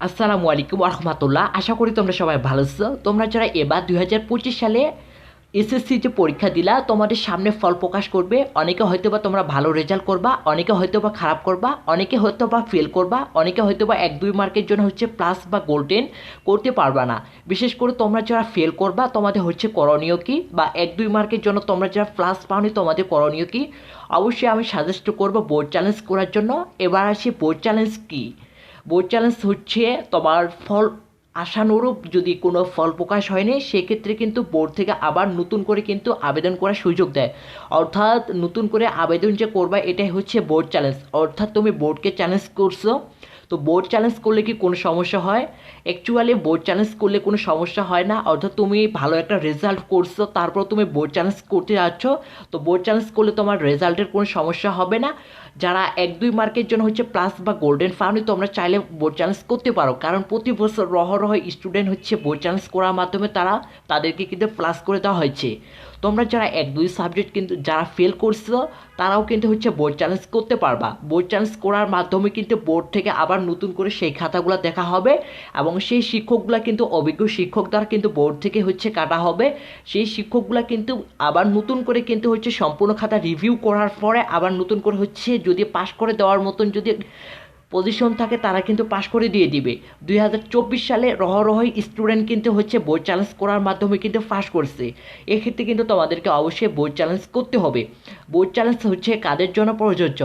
আসসালামু আলাইকুম রহমতুল্লাহ। আশা করি তোমরা সবাই ভালো আছো। তোমরা যারা এবার দুই হাজার পঁচিশ সালে এসএসসি যে পরীক্ষা দিলা, তোমাদের সামনে ফল প্রকাশ করবে। অনেকে হয়তো বা তোমরা ভালো রেজাল্ট করবা, অনেকে হয়তো বা খারাপ করবা, অনেকে হয়তো বা ফেল করবা, অনেকে হয়তো বা এক দুই মার্কের জন্য হচ্ছে প্লাস বা গোল্ডেন করতে পারবা না। বিশেষ করে তোমরা যারা ফেল করবা, তোমাদের হচ্ছে করণীয় কি? বা এক দুই মার্কের জন্য তোমরা যারা প্লাস পাওনি, তোমাদের করণীয় কি? অবশ্যই আমি সাজেস্ট করব বোর্ড চ্যালেঞ্জ করার জন্য। এবার আসি বোর্ড চ্যালেঞ্জ কী? বোর্ড চ্যালেঞ্জ হচ্ছে তোমার ফল আশানুরূপ যদি কোনো ফল প্রকাশ হয়নি, সেক্ষেত্রে কিন্তু বোর্ড থেকে আবার নতুন করে কিন্তু আবেদন করার সুযোগ দেয়। অর্থাৎ নতুন করে আবেদন যে করবা, এটাই হচ্ছে বোর্ড চ্যালেঞ্জ অর্থাৎ তুমি বোর্ডকে চ্যালেঞ্জ করছ। তো বোর্ড চ্যালেঞ্জ করলে কি কোনো সমস্যা হয়? অ্যাকচুয়ালি বোর্ড চ্যালেঞ্জ করলে কোনো সমস্যা হয় না। অর্থাৎ তুমি ভালো একটা রেজাল্ট করছ, তারপর তুমি বোর্ড চ্যালেঞ্জ করতে যাচ্ছ। তো বোর্ড চ্যালেঞ্জ করলে তোমার রেজাল্টের কোনো সমস্যা হবে না। যারা এক দুই মার্কের জন্য হচ্ছে প্লাস বা গোল্ডেন ফাউন্ড তোমরা চাইলে বোর্ড চ্যালেঞ্জ করতে পারো। কারণ প্রতি বছর রহ রহ স্টুডেন্ট হচ্ছে বোর্ড চ্যালেঞ্জ করার মাধ্যমে তারা তাদেরকে কিন্তু প্লাস করে দেওয়া হয়েছে। তোমরা যারা এক দুই সাবজেক্ট কিন্তু যারা ফেল করছ, তারাও কিন্তু হচ্ছে বোর্ড চ্যালেঞ্জ করতে পারবা। বোর্ড চ্যালেঞ্জ করার মাধ্যমে কিন্তু বোর্ড থেকে আবার নতুন করে সেই খাতাগুলো দেখা হবে এবং সেই শিক্ষকগুলো কিন্তু অভিজ্ঞ শিক্ষক দ্বারা কিন্তু বোর্ড থেকে হচ্ছে কাটা হবে। সেই শিক্ষকগুলো কিন্তু আবার নতুন করে কিন্তু হচ্ছে সম্পূর্ণ খাতা রিভিউ করার পরে আবার নতুন করে হচ্ছে যদি পাশ করে দেওয়ার মতন যদি পজিশন থাকে, তারা কিন্তু পাশ করে দিয়ে দিবে। দুই হাজার চব্বিশ সালে রহরহই স্টুডেন্ট কিন্তু হচ্ছে বোর্ড চ্যালেঞ্জ করার মাধ্যমে কিন্তু পাশ করছে। এক্ষেত্রে কিন্তু তোমাদেরকে অবশ্যই বোর্ড চ্যালেঞ্জ করতে হবে। বোর্ড চ্যালেঞ্জ হচ্ছে কাদের জন্য প্রযোজ্য?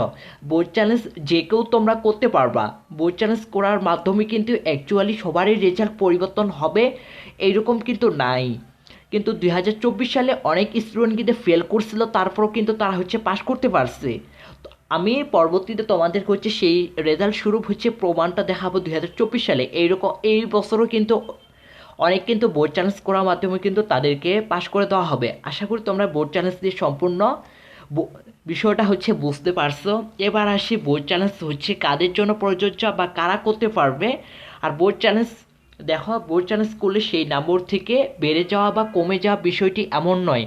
বোর্ড চ্যালেঞ্জ যে কেউ তোমরা করতে পারবা। বোর্ড চ্যালেঞ্জ করার মাধ্যমে কিন্তু অ্যাকচুয়ালি সবারই রেজাল্ট পরিবর্তন হবে, এইরকম কিন্তু নাই। কিন্তু দুই হাজার চব্বিশ সালে অনেক স্টুডেন্ট কিন্তু ফেল করছিল, তারপরও কিন্তু তারা হচ্ছে পাশ করতে পারছে। আমি পরবর্তীতে তোমাদেরকে হচ্ছে সেই রেজাল্ট শুরু হচ্ছে প্রমাণটা দেখাবো দুই হাজার চব্বিশ সালে। এইরকম এই বছরও কিন্তু অনেক কিন্তু বোর্ড চ্যালেঞ্জ করার মাধ্যমে কিন্তু তাদেরকে পাশ করে দেওয়া হবে। আশা করি তোমরা বোর্ড চ্যালেঞ্জ দিয়ে সম্পূর্ণ বিষয়টা হচ্ছে বুঝতে পারছ। এবার আসি বোর্ড চ্যালেঞ্জ হচ্ছে কাদের জন্য প্রযোজ্য বা কারা করতে পারবে। আর বোর্ড চ্যালেঞ্জ দেখো বোর্ড চ্যালেঞ্জ করলে সেই নম্বর থেকে বেড়ে যাওয়া বা কমে যাওয়া বিষয়টি এমন নয়।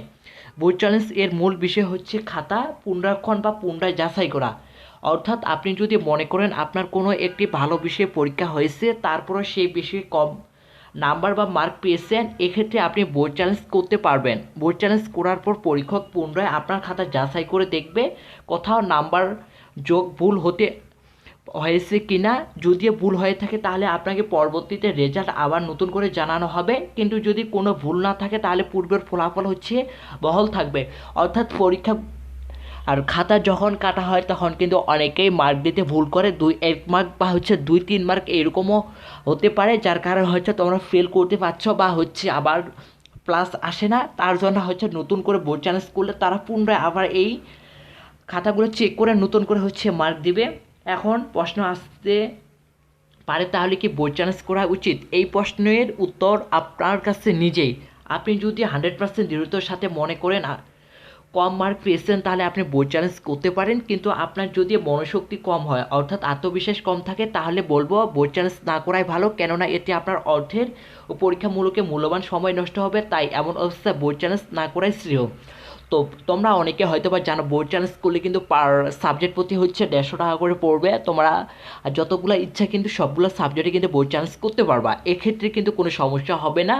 বোর্ড চ্যালেঞ্জ এর মূল বিষয় হচ্ছে খাতা, পুনরাক্ষণ বা পুনরায় যাচাই করা। অর্থাৎ আপনি যদি মনে করেন আপনার কোনো একটি ভালো বিষয়ে পরীক্ষা হয়েছে তারপরে সেই বিষয়ে কম নাম্বার বা মার্ক পেয়েছেন, এক্ষেত্রে আপনি বোর্ড চ্যালেঞ্জ করতে পারবেন। বোর্ড চ্যালেঞ্জ করার পর পরীক্ষক পুনরায় আপনার খাতা যাচাই করে দেখবে কোথাও নাম্বার যোগ ভুল হতে হয়েছে কি না যদি ভুল হয়ে থাকে, তাহলে আপনাকে পরবর্তীতে রেজাল্ট আবার নতুন করে জানানো হবে। কিন্তু যদি কোনো ভুল না থাকে, তাহলে পূর্বের ফলাফল হচ্ছে বহল থাকবে। অর্থাৎ পরীক্ষা আর খাতা যখন কাটা হয়, তখন কিন্তু অনেকেই মার্ক দিতে ভুল করে। দুই, এক মার্ক বা হচ্ছে দুই, তিন মার্ক এরকমও হতে পারে, যার কারণে হচ্ছে তোমরা ফেল করতে পারছ বা হচ্ছে আবার প্লাস আসে না। তার জন্য হচ্ছে নতুন করে বোর্ড চ্যালেঞ্জ করলে তারা পুনরায় আবার এই খাতাগুলো চেক করে নতুন করে হচ্ছে মার্ক দিবে। এখন প্রশ্ন আসতে পারে তাহলে কি বোর্ড চ্যালেঞ্জ করা উচিত? এই প্রশ্নের উত্তর আপনার কাছে নিজেই। আপনি যদি হান্ড্রেড পার্সেন্ট দৃঢ়তার সাথে মনে করেন কম মার্ক পেয়েছেন, তাহলে আপনি বোর্ড চ্যালেঞ্জ করতে পারেন। কিন্তু আপনার যদি মনোশক্তি কম হয়, অর্থাৎ আত্মবিশ্বাস কম থাকে, তাহলে বলব বোর্ড চ্যালেঞ্জ না করাই ভালো। কেননা এতে আপনার অর্থের পরীক্ষামূলকে মূল্যবান সময় নষ্ট হবে, তাই এমন অবস্থায় বোর্ড চ্যালেঞ্জ না করাই শ্রেয়। তো তোমরা অনেকে হয়তো বা জানো বোর্ড চ্যানেল স্কুলে কিন্তু পার সাবজেক্ট প্রতি হচ্ছে দেড়শো টাকা করে পড়বে। তোমরা আর যতগুলো ইচ্ছা কিন্তু সবগুলো সাবজেক্টে কিন্তু বোর্ড চ্যানেল করতে পারবা। এক্ষেত্রে কিন্তু কোনো সমস্যা হবে না।